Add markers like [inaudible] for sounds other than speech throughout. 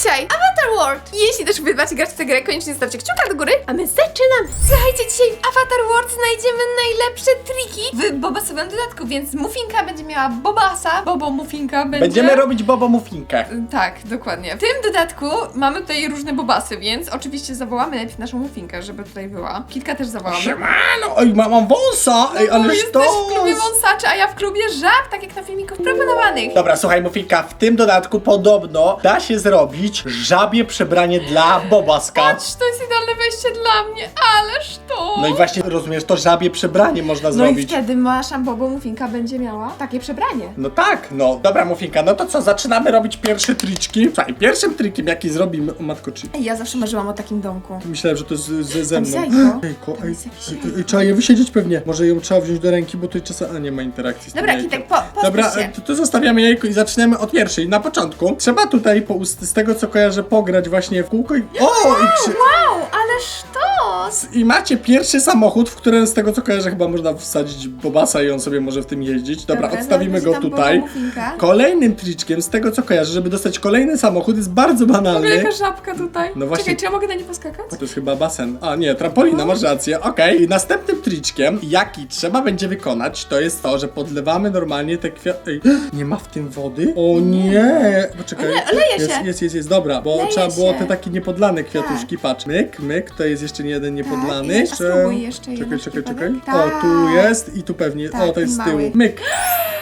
dzisiaj Avatar World. Jeśli też wy macie grać w tę grę, koniecznie zostawcie kciuka do góry, a my zaczynamy. Słuchajcie, dzisiaj w Avatar World znajdziemy najlepsze triki w bobasowym dodatku, więc Muffinka będzie miała bobasa, Bobo Muffinka będzie... Będziemy robić bobo muffinkę. Tak, dokładnie. W tym dodatku mamy tutaj różne bobasy, więc oczywiście zawołamy najpierw naszą Muffinkę, żeby tutaj była. Kitka też zawołamy. Siemano, oj, mam, mam wąsa, ej, No, ale jesteś w klubie wąsaczy, a ja w klubie żab, tak jak na filmiku proponowanych. Dobra, słuchaj, Muffinka, w tym dodatku podobno da się zrobić żabie przebranie dla bobaska. Patrz, to jest idealne wejście dla mnie, ależ to... No i właśnie, rozumiesz, to żabie przebranie można No i zrobić. wtedy nasza Bobo Muffinka będzie miała takie przebranie. No tak, no. Dobra, Muffinka, no to co, zaczynamy robić pierwsze triczki? Słuchaj, pierwszym trikiem, jaki zrobimy... O matko, czy... Ej, ja zawsze marzyłam o takim domku. Myślałem, że to z, ze Tam mną. jest jajko. Ejko, Tam ej, jest jakieś ej, jajko. ej, trzeba je wysiedzieć pewnie. Może ją trzeba wziąć do ręki, bo tutaj czasem... A, nie ma interakcji z tym Dobra, jajkiem. Kitek, po, pozwól Dobra, się. to, to zostawiamy jajko i zaczniemy od pierwszej. Na początku trzeba tutaj po, ust- z tego co kojarzę pograć właśnie w kółko i... O! I, krzy... Wow, ale I macie pierwszy samochód, w którym z tego co kojarzę chyba można wsadzić Bobasa i on sobie może w tym jeździć. Dobra, Dobra, odstawimy go tutaj. Kolejnym triczkiem, z tego co kojarzę, żeby dostać kolejny samochód jest bardzo W ogóle banalny. jaka żabka tutaj. No właśnie- Czekaj, czy ja mogę na nie poskakać? To jest chyba basen. A nie, trampolina, masz rację. Okej. I następnym triczkiem, jaki trzeba będzie wykonać, to jest to, że podlewamy normalnie te kwiaty. Ej, [gasps] nie ma w tym wody? O nie! Poczekaj. Le- leje jest, się. jest, jest, jest, dobra, bo Leje trzeba było się. Tak. te takie niepodlane kwiatuszki. Patrz, myk, myk, to jest jeszcze nie jeden niepodlany. i- a spróbuj jeszcze Czekaj, jeden czekaj, czekaj. O, Tak. tu jest i tu pewnie. Tak, o, to jest i z tyłu. mały. Myk.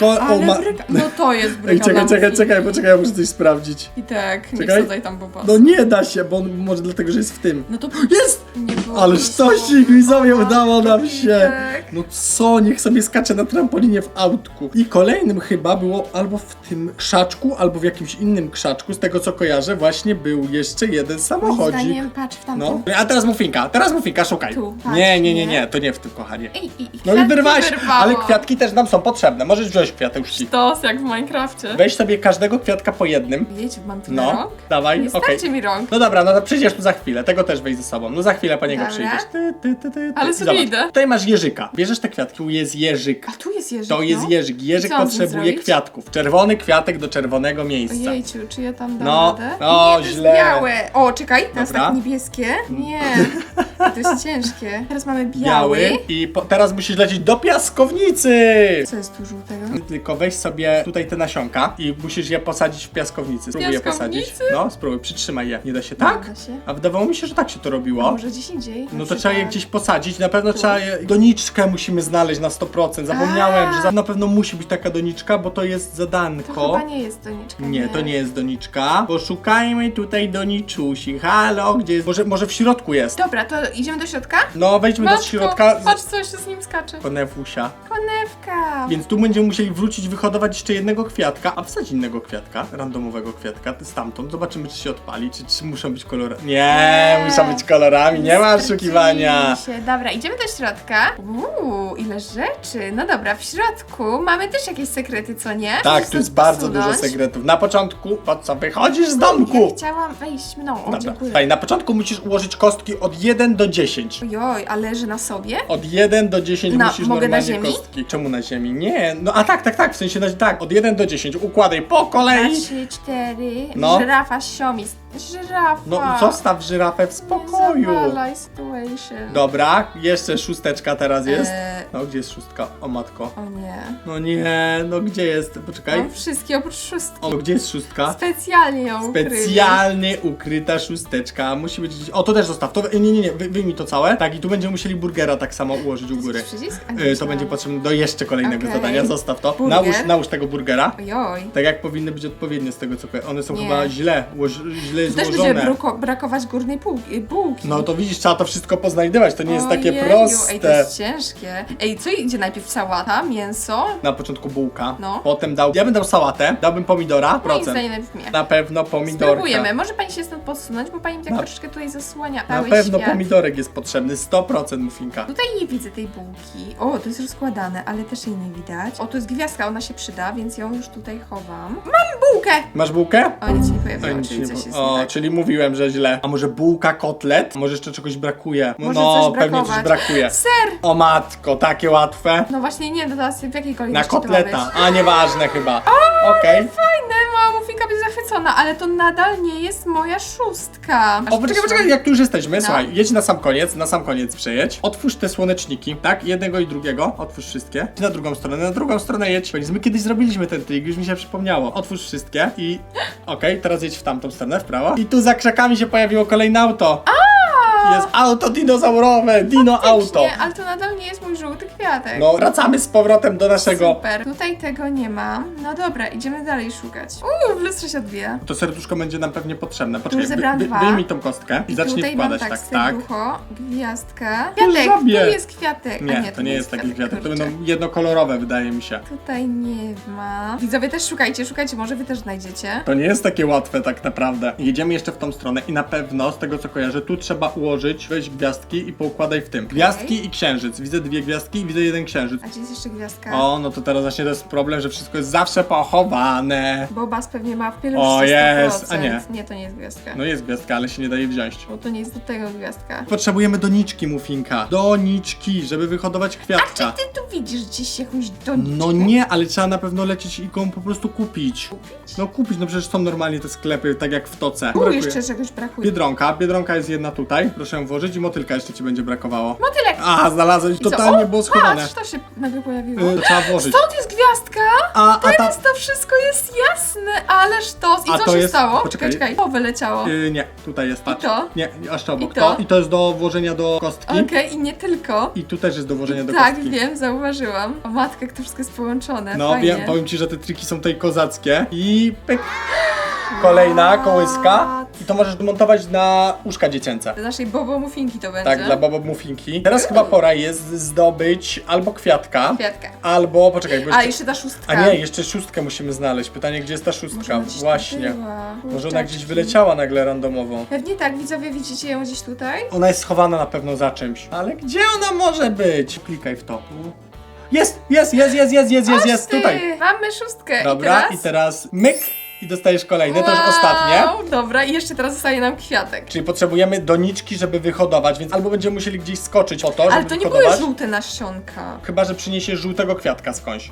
Ko Ale ma... bryka... No to jest Ej, bryka czekaj, czekaj, czekaj, poczekaj, ja muszę coś sprawdzić. I tak, nie Czekaj. wsadzaj tam Boba. No nie da się, bo on, może dlatego, że jest w tym. No to Jest! nie było. Ale sztosik widzowie udało nam się! Tak. No co, niech sobie skacze na trampolinie w autku. I kolejnym chyba było albo w tym krzaczku, albo w jakimś innym krzaczku, z tego co kojarzę, właśnie był jeszcze jeden Moim samochodzik. zdaniem, patrz w tamtą. No, a teraz mufinka, teraz mufinka, szukaj. Tu, patrz, nie, nie, nie, nie? nie, to nie w tym, kochanie. Ej, i, i No i kwiatki wyrwałaś, ale kwiatki też nam są potrzebne. Możesz wziąć kwiatuszki. Sztos, jak w Minecrafcie. Weź sobie każdego kwiatka po jednym. Wiecie, mam tu No, rąk? dawaj, Nie okej. starczy mi rąk. No dobra, no to przyjdziesz tu za chwilę, tego też weź ze sobą. No za chwilę po niego Dobra. przyjdziesz. Ty, ty, ty, ty, ty. Ale I sobie zobacz, idę. Tutaj masz jeżyka. Bierzesz te kwiatki, tu jest jeżyk. A tu jest jeżyk, To jest no. jeżyk. Jeżyk Co mam z nim potrzebuje zrobić? kwiatków. Czerwony kwiatek do czerwonego miejsca. Ojejciu, czy ja tam dam No, radę? o, nie, to jest źle. białe. O, czekaj, teraz Dobra. tak niebieskie. Nie, [laughs] to jest ciężkie. Teraz mamy biały. Biały. I po, teraz musisz lecieć do piaskownicy. Co jest tu żółtego? Tylko weź sobie tutaj te nasionka i musisz je posadzić w piaskownicy. Spróbuj je posadzić. Piaskownicy? No, spróbuj, przytrzymaj je. Nie da się tak? Da się. A wydawało mi się, że tak się to robiło. Może gdzieś indziej. No to trzeba je przykład. gdzieś posadzić, na pewno trzeba je... Doniczkę musimy znaleźć na 100%. Zapomniałem, że za- na pewno musi być taka doniczka, bo to jest To zadanko. chyba nie jest doniczka. Nie, to nie jest doniczka. Poszukajmy tutaj doniczusi. Halo, gdzie jest? Może, może w środku jest? Dobra, to idziemy do środka? No, wejdźmy do Matko, środka. Patrz, co jeszcze z nim skacze. Konewusia. Konewka. Więc tu będziemy musieli wrócić, wyhodować jeszcze jednego kwiatka, a wsadź innego kwiatka, randomowego kwiatka, stamtąd. Zobaczymy, czy się odpali, czy, czy muszą być kolorami. Nie, muszą być kolorami, nie ma oszukiwania. Się. Dobra, idziemy do środka. Uuu, ile rzeczy. No dobra, w środku mamy też jakieś sekrety, co nie? Tak, Możesz tu jest bardzo posunąć. dużo sekretów. Na początku, po co wychodzisz z Ja domku? chciałam wejść, no, o, Dobra, dziękuję. słuchaj, na początku musisz ułożyć kostki od 1 do 10. Ojoj, a leży na sobie? Od 1 do 10 Na- musisz mogę na normalnie ziemi? kostki. Czemu na ziemi? Nie, no a tak, tak, tak, w sensie na, tak, od 1 do 10 układaj po kolei. Trzy, cztery. No. Żyrafa, siomis. Żyrafa. No zostaw żyrafę w spokoju. zawalaj situation. Dobra, jeszcze szósteczka teraz jest. Eee, No, gdzie jest szóstka? O matko. o nie. No nie, no gdzie jest? Poczekaj. Mam wszystkie oprócz szóstki. O, gdzie jest szóstka? Specjalnie ją ukryli. Specjalnie ukryta szósteczka. Musi być. O, to też zostaw. To, nie, nie, nie, wy, wyjmij to całe. Tak, i tu będziemy musieli burgera tak samo ułożyć u góry. przycisk? A, nie, Y, To myślałam. będzie potrzebne do jeszcze kolejnego Okej. zadania. Zostaw to. Burger. Nałóż, nałóż tego burgera. Ojoj. Tak jak powinny być odpowiednie z tego co powiem. One są Nie. chyba źle, ułoż- źle Tu też będzie złożone. bruko- brakować górnej półki. bułki. No to widzisz, trzeba to wszystko poznajdywać. To nie jest takie Ojeju, proste. Ej, to jest ciężkie. Ej, co idzie najpierw? Sałata, mięso? Na początku bułka. No. Potem dał. Ja bym dał sałatę, dałbym pomidora. Moim Procent. zdaniem najpierw mnie. Na pewno pomidorka. Spróbujemy. Może pani się stąd podsunąć, bo pani mi tak Na- troszeczkę tutaj zasłania Na cały pewno świat. pomidorek jest potrzebny, 100% mufinka. Tutaj nie widzę tej bułki. O, to jest rozkładane, ale też jej nie widać. O, tu jest gwiazdka, ona się przyda, więc ją już tutaj chowam. Mam bułkę! Masz bułkę? O, nic się nie pojawiło, nic czyli nie coś po- jest o tak. czyli mówiłem, że źle. A może bułka, kotlet? Może jeszcze czegoś brakuje? No, Może no coś pewnie brakować. coś brakuje. Ser! O matko, takie łatwe. No właśnie nie, no teraz w jakiej Na kolejności to ma kotleta. być? A nieważne chyba. Okej. Fajne, zachwycona. ale to nadal nie jest moja szóstka. Aż O, poczekaj, poczekaj, jak tu już jesteśmy, No. słuchaj, jedź na sam koniec, na sam koniec przejedź, otwórz te słoneczniki, tak, jednego i drugiego, otwórz wszystkie, I na drugą stronę, na drugą stronę jedź, Powiedz, my kiedyś zrobiliśmy ten trik, już mi się przypomniało, otwórz wszystkie i, okej, teraz jedź w tamtą stronę, w prawo, i tu za krzakami się pojawiło kolejne auto. Jest auto dinozaurowe, dino auto. Nie, ale to nadal nie jest mój żółty kwiatek. No, wracamy z powrotem do naszego... Super. Tutaj tego nie ma. No dobra, idziemy dalej szukać. Uuu, w lustrze się odbija. To serduszko będzie nam pewnie potrzebne. Poczekaj, zebrałam wy, dwa. wy, wyjmij tą kostkę i, zacznij tutaj wkładać, mam tak, tak, tak. serducho, gwiazdka. To Kwiatek, żabie. tu jest kwiatek. A Nie, to nie jest taki kwiatek, to kurczę. będą jednokolorowe, wydaje mi się. Tutaj nie ma. Widzowie też szukajcie, szukajcie, może wy też znajdziecie. To nie jest takie łatwe tak naprawdę. Jedziemy jeszcze w tą stronę i na pewno, z tego co kojarzę, tu trzeba ułożyć, weź gwiazdki i poukładaj w tym. Gwiazdki i księżyc. Widzę dwie gwiazdki i widzę jeden księżyc. A gdzie jest jeszcze gwiazdka? O, no to teraz właśnie to jest problem, że wszystko jest zawsze pochowane. Bobas pewnie ma w pieluszce O, jest, 100%. a nie. Nie, to nie jest gwiazdka. No jest gwiazdka, ale się nie daje wziąć. Bo to nie jest do tego gwiazdka. Potrzebujemy doniczki, Mufinka. Doniczki, żeby wyhodować kwiatka. Ty tu widzisz gdzieś jakąś doniczkę? No nie, ale trzeba na pewno lecieć i go po prostu kupić. Kupić? No kupić, no przecież są normalnie te sklepy, tak jak w Toce. Tu Brakuje. jeszcze czegoś brakuje. Biedronka, biedronka jest jedna tutaj, proszę ją włożyć i motylka jeszcze ci będzie brakowało. Motylek! A, znalazłeś, I co? totalnie O, było schowane. Patrz, to się nagle pojawiło. Y, trzeba włożyć. Stąd jest gwiazdka! A, a ta... Teraz to wszystko jest jasne, ależ to. I A co to się jest- stało? poczekaj. Czekaj, to wyleciało. Y, nie, tutaj jest, patrz. to? Nie, aż obok. I to? I to jest do włożenia do kostki. Okej, i nie tylko. I tu też jest do włożenia do tak, kostki. wiem, zauważyłam. O matkę, jak to wszystko jest połączone. No Fajnie. wiem, powiem ci, że te triki są tutaj kozackie. I pyk. Kolejna kołyska. I to możesz montować na łóżka dziecięce. Do naszej bobo muffinki to będzie. Tak, dla Bobo Muffinki. Teraz chyba pora jest zdobyć albo kwiatka, Kwiatka. albo, poczekaj, bo A, jeszcze... jeszcze ta szóstka. A nie, jeszcze szóstkę musimy znaleźć. Pytanie, gdzie jest ta Może szóstka? ona gdzieś tu Właśnie. była. Może ona gdzieś Kurczaczki. wyleciała nagle randomowo. Pewnie tak, widzowie, widzicie ją gdzieś tutaj? Ona jest schowana na pewno za czymś. Ale gdzie ona może być? Klikaj w to. Jest, jest, jest, jest, jest, jest, jest, jest, ty, tutaj. Mamy szóstkę. Dobra, i teraz myk i dostajesz kolejny, to już Wow, ostatnie. Dobra, i jeszcze teraz zostaje nam kwiatek. Czyli potrzebujemy doniczki, żeby wyhodować, więc albo będziemy musieli gdzieś skoczyć po to, żeby Ale to nie były wyhodować. żółte nasionka. Chyba, że przyniesiesz żółtego kwiatka skądś.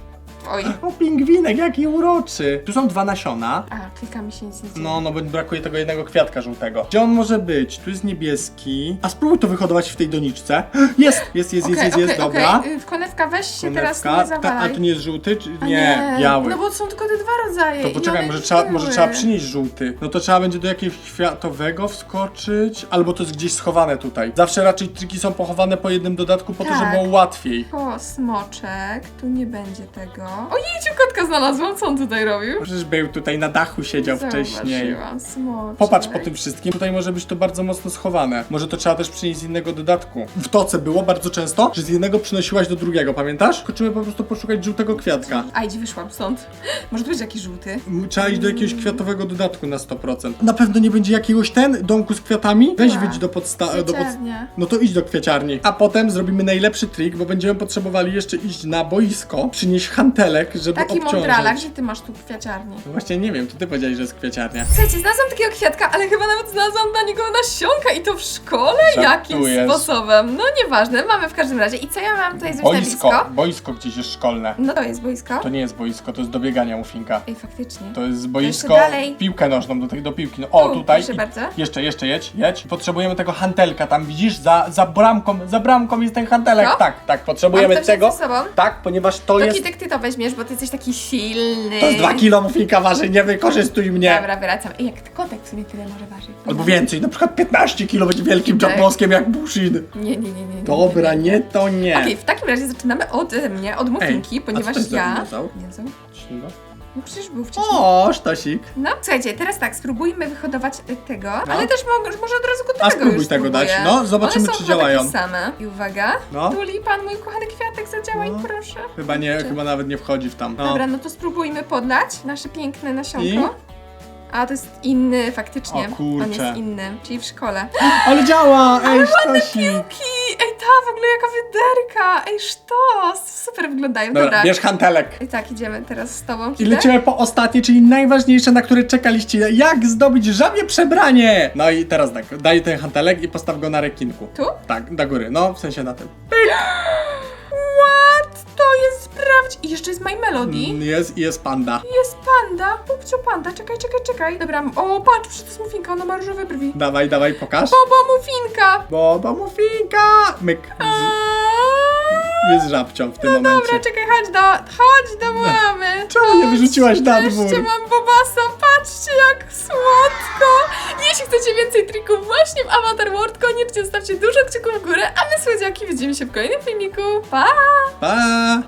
Oj. O, pingwinek, jaki uroczy. Tu są dwa nasiona. A, klikamy się nic nie dzieje. No, no bo brakuje tego jednego kwiatka żółtego. Gdzie on może być? Tu jest niebieski. A spróbuj to wyhodować w tej doniczce. [gasps] Jest, jest, jest, jest, Okej, jest, jest, okej, dobra. okej. Y, Konewka, weź się teraz Konewka. nie Ta, zawalaj. a to nie jest żółty? Czy... A Nie, biały. No bo są tylko te dwa rodzaje. To i poczekaj, one może trzeba, były. może trzeba przynieść żółty. No to trzeba będzie do jakiegoś kwiatowego wskoczyć, albo to jest gdzieś schowane tutaj. Zawsze raczej triki są pochowane po jednym dodatku po to, Tak. żeby było łatwiej. O, smoczek, tu nie będzie tego. O, jejciu, kotka znalazłam, co on tutaj robił? Przecież był tutaj na dachu siedział wcześniej. Zauważyłam, smoczek. Popatrz po tym wszystkim, tutaj może być to bardzo mocno schowane. Może to trzeba też przynieść z innego dodatku. W toce było bardzo często, że z jednego przynosiłaś do drugiego, pamiętasz? Chodzimy po prostu poszukać żółtego kwiatka. A, idź, wyszłam stąd. Może tu być jakiś żółty? M, Trzeba iść do jakiegoś kwiatowego dodatku na 100%. Na pewno nie będzie jakiegoś ten domku z kwiatami? Weź Tak. wyjdź do podsta... do pod... Kwieciarnia. No to idź do kwieciarni. A potem zrobimy najlepszy trik, bo będziemy potrzebowali jeszcze iść na boisko, przynieść żeby Taki obciążyć. mądrala, gdzie ty masz tu kwiaciarnię? No Właśnie nie wiem, to ty powiedziałeś, że jest kwieciarnia. Słuchajcie, znalazłam takiego kwiatka, ale chyba nawet znalazłam dla niego nasionka i to w szkole? Jakim Żartujesz. sposobem? No nieważne, mamy w każdym razie. I co ja mam tutaj zrobić na Boisko, blisko? boisko gdzieś jest szkolne. No to jest boisko. To nie jest boisko, to jest do biegania mufinka. Ej, faktycznie. To jest boisko, jeszcze dalej. piłkę nożną do, tej, do piłki. No, o, Tu, tutaj. proszę bardzo. Jeszcze, jeszcze jedź, jedź. Potrzebujemy tego hantelka tam, widzisz? Za, za bramką, za bramką jest ten hantelek. Tak, tak, potrzebujemy Mam tego. ze sobą? Tak, ponieważ to To jest... kitek ty to weźmiesz, bo ty jesteś taki silny. To jest 2 kilo mufinka waży, nie wykorzystuj mnie. Dobra, wracam. Ej, jak kotek w sumie tyle może ważyć. Albo więcej, na przykład 15 kilo będzie wielkim Tak. jak Bushin. Nie, nie, nie, nie. nie, Dobra, nie to nie. Okej, w takim razie zaczynamy ode mnie, od muffinki, Ej, a co ponieważ to jest za ja... Dinozaur? Śnigo? No przecież był wcześniej. O, sztosik. No, słuchajcie, teraz tak, spróbujmy wyhodować y, tego, No. ale też mo- może od razu gotowego A spróbuj już tego dać. spróbuję. No, zobaczymy, One są czy chyba działają. Takie same. I uwaga, No. tulipan, mój kochany kwiatek, zadziałaj, No. proszę. Chyba nie, chyba nawet nie wchodzi w tam. No. Dobra, no to spróbujmy podlać nasze piękne nasionko. A, to jest inny faktycznie. O kurczę. On jest inny, czyli w szkole. Ale działa! Ej, sztosik! Ki, w ogóle jaka wyderka! Ej, sztos! Super wyglądają, Dobra, dobra. bierz hantelek. I tak, idziemy teraz z tobą, I lecimy po ostatnie, czyli najważniejsze, na które czekaliście. Jak zdobyć żabie przebranie? No i teraz tak, daj ten hantelek i postaw go na rekinku. Tu? Tak, do góry. No, w sensie na tym. What? [gasps] Sprawdź. I jeszcze jest My Melody. Mm, Jest, jest panda. Jest panda. Pupcio panda. Czekaj, czekaj, czekaj. Dobra, o patrz, przecież to jest mufinka, ona ma różowe brwi. Dawaj, dawaj, pokaż. Bobo mufinka. Boba mufinka! Myk. Z, jest żabcią w tym momencie. No Dobra, czekaj, chodź do, chodź do mamy. Czemu nie Chodź, wyrzuciłaś na Wreszcie dwór? mam Bobasa, patrzcie jak słodko. Jeśli chcecie więcej trików właśnie w Avatar World, koniecznie zostawcie dużo kciuków w górę, a my słodziaki widzimy się w kolejnym filmiku. Pa! Pa!